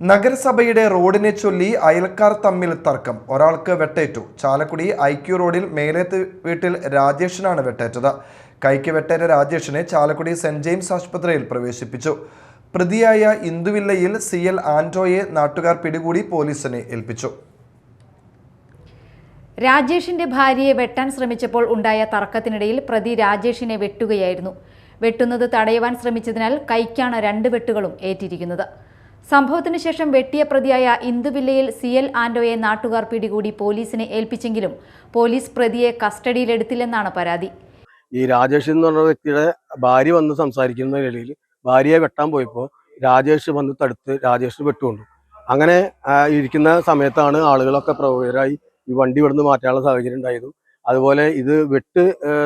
നഗരസഭയുടെ റോഡിനെ ചൊല്ലി അയൽക്കാർ തമ്മിൽ തർക്കം. ഒരാൾക്ക് വെട്ടേറ്റു. ചാലക്കുടി ഐക്യു റോഡിൽ മേലേത്ത് വീട്ടിൽ രാജേഷിനാണ് വെട്ടേറ്റത്. കൈക്ക് വെട്ടേറ്റ രാജേഷിനെ ചാലക്കുടി സെന്റ് ജെയിംസ് ആശുപത്രിയിൽ പ്രവേശിപ്പിച്ചു. പ്രതിയായ ഇന്ദുവില്ലയിൽ സി എൽ ആന്റോയെ നാട്ടുകാർ പിടികൂടി പോലീസിനെ ഏൽപ്പിച്ചു. രാജേഷിന്റെ ഭാര്യയെ വെട്ടാൻ ശ്രമിച്ചപ്പോൾ ഉണ്ടായ തർക്കത്തിനിടയിൽ പ്രതി രാജേഷിനെ വെട്ടുകയായിരുന്നു. വെട്ടുന്നത് തടയുവാൻ ശ്രമിച്ചതിനാൽ കൈക്കാണ് രണ്ട് വെട്ടുകളും ഏറ്റിരിക്കുന്നത്. സംഭവത്തിന് ശേഷം വെട്ടിയ പ്രതിയായ ഇന്ദുവില്ലയിൽ സി എൽ ആന്റോയെ നാട്ടുകാർ പിടികൂടി പോലീസിനെ ഏൽപ്പിച്ചെങ്കിലും പോലീസ് പ്രതിയെ കസ്റ്റഡിയിലെടുത്തില്ലെന്നാണ് പരാതി. ഈ രാജേഷ് എന്ന് പറഞ്ഞ വ്യക്തിയുടെ ഭാര്യ വന്ന് സംസാരിക്കുന്ന നിലയിൽ ഭാര്യയെ വെട്ടാൻ പോയപ്പോൾ രാജേഷ് വന്ന് തടുത്ത് രാജേഷ് വെട്ടുകൊണ്ടു. അങ്ങനെ ഇരിക്കുന്ന സമയത്താണ് ആളുകളൊക്കെ പ്രകോപകരായി ഈ വണ്ടി ഇവിടുന്ന് മാറ്റാനുള്ള സാഹചര്യം ഉണ്ടായതും. അതുപോലെ ഇത് വെട്ട്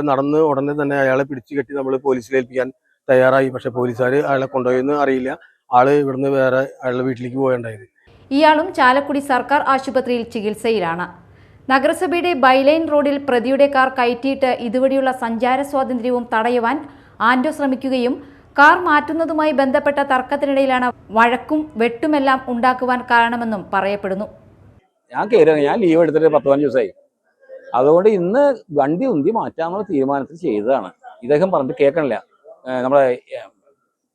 നടന്ന് ഉടനെ തന്നെ അയാളെ പിടിച്ചു കെട്ടി നമ്മൾ പോലീസിൽ ഏൽപ്പിക്കാൻ തയ്യാറായി. പക്ഷെ പോലീസുകാർ അയാളെ കൊണ്ടുപോയെന്ന് അറിയില്ല. ആൾ ഇവിടുന്ന് വേറെ അയാളുടെ വീട്ടിലേക്ക് പോയണ്ടായത് ഇയാളും ചാലക്കുടി സർക്കാർ ആശുപത്രിയിൽ ചികിത്സയിലാണ്. നഗരസഭയുടെ ബൈലൈൻ റോഡിൽ പ്രതിയുടെ കാർ കയറ്റിയിട്ട് ഇതുവഴിയുള്ള സഞ്ചാര സ്വാതന്ത്ര്യവും തടയുവാൻ ആന്റോ ശ്രമിക്കുകയും കാർ മാറ്റുന്നതുമായി ബന്ധപ്പെട്ട തർക്കത്തിനിടയിലാണ് വഴക്കും വെട്ടുമെല്ലാം ഉണ്ടാക്കുവാൻ കാരണമെന്നും പറയപ്പെടുന്നു. ഞാൻ കയറി ഞാൻ ലീവ് എടുത്തിട്ട് പത്ത് പതിനഞ്ച് ദിവസമായി. അതുകൊണ്ട് ഇന്ന് വണ്ടി ഉന്തി മാറ്റാമെന്നുള്ള തീരുമാനത്തിൽ ചെയ്തതാണ്. ഇദ്ദേഹം പറഞ്ഞിട്ട് കേൾക്കണില്ല. നമ്മുടെ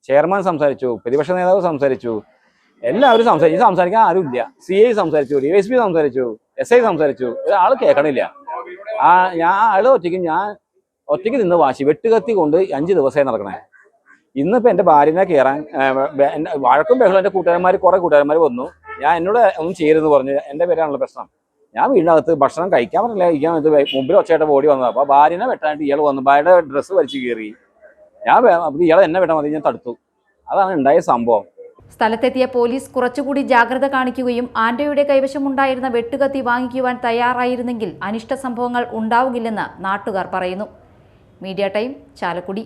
ചെയർമാൻ സംസാരിച്ചു പ്രതിപക്ഷ നേതാവ് സംസാരിച്ചു എല്ലാവരും സംസാരിച്ചു. സംസാരിക്കാൻ ആരുമില്ല. സി ഐ സംസാരിച്ചു ഡി എസ് പി സംസാരിച്ചു എസ് ഐ സംസാരിച്ചു. ഒരാൾ കേൾക്കണില്ല. ആ ഞാൻ ആൾ ഒറ്റയ്ക്ക് ഞാൻ ഒറ്റയ്ക്ക് നിന്ന് വാശി വെട്ടുകത്തി കൊണ്ട് അഞ്ച് ദിവസമായി നടക്കണേ. ഇന്നിപ്പോ എന്റെ ഭാര്യനെ കയറാൻ വഴക്കും ബഹളം എന്റെ കൂട്ടുകാരന്മാർ കുറെ കൂട്ടുകാരന്മാർ വന്നു. ഞാൻ എന്നോട് ഒന്നും ചെയ്യരുതെന്ന് പറഞ്ഞു എന്റെ പേരാണല്ലോ പ്രശ്നം. ഞാൻ വീടിനകത്ത് ഭക്ഷണം കഴിക്കാൻ പറ്റില്ല കഴിക്കാൻ മുമ്പിൽ ഒച്ചയായിട്ട് ഓടി വന്നത്. അപ്പൊ ഭാര്യനെ വെട്ടാനായിട്ട് ഇയാൾ വന്നു. ഭാര്യയുടെ ഡ്രസ്സ് വലിച്ചു കീറി. ഞാൻ ഇയാളെ എന്നെ വെട്ടാൻ മതി ഞാൻ തടുത്തു. അതാണ് ഉണ്ടായ സംഭവം. സ്ഥലത്തെത്തിയ പോലീസ് കുറച്ചുകൂടി ജാഗ്രത കാണിക്കുകയും ആന്റോയുടെ കൈവശമുണ്ടായിരുന്ന വെട്ടുകത്തി വാങ്ങിക്കുവാൻ തയ്യാറായിരുന്നെങ്കിൽ അനിഷ്ട സംഭവങ്ങൾ ഉണ്ടാവുകില്ലെന്ന് നാട്ടുകാർ പറയുന്നു. Media time Chalakudy.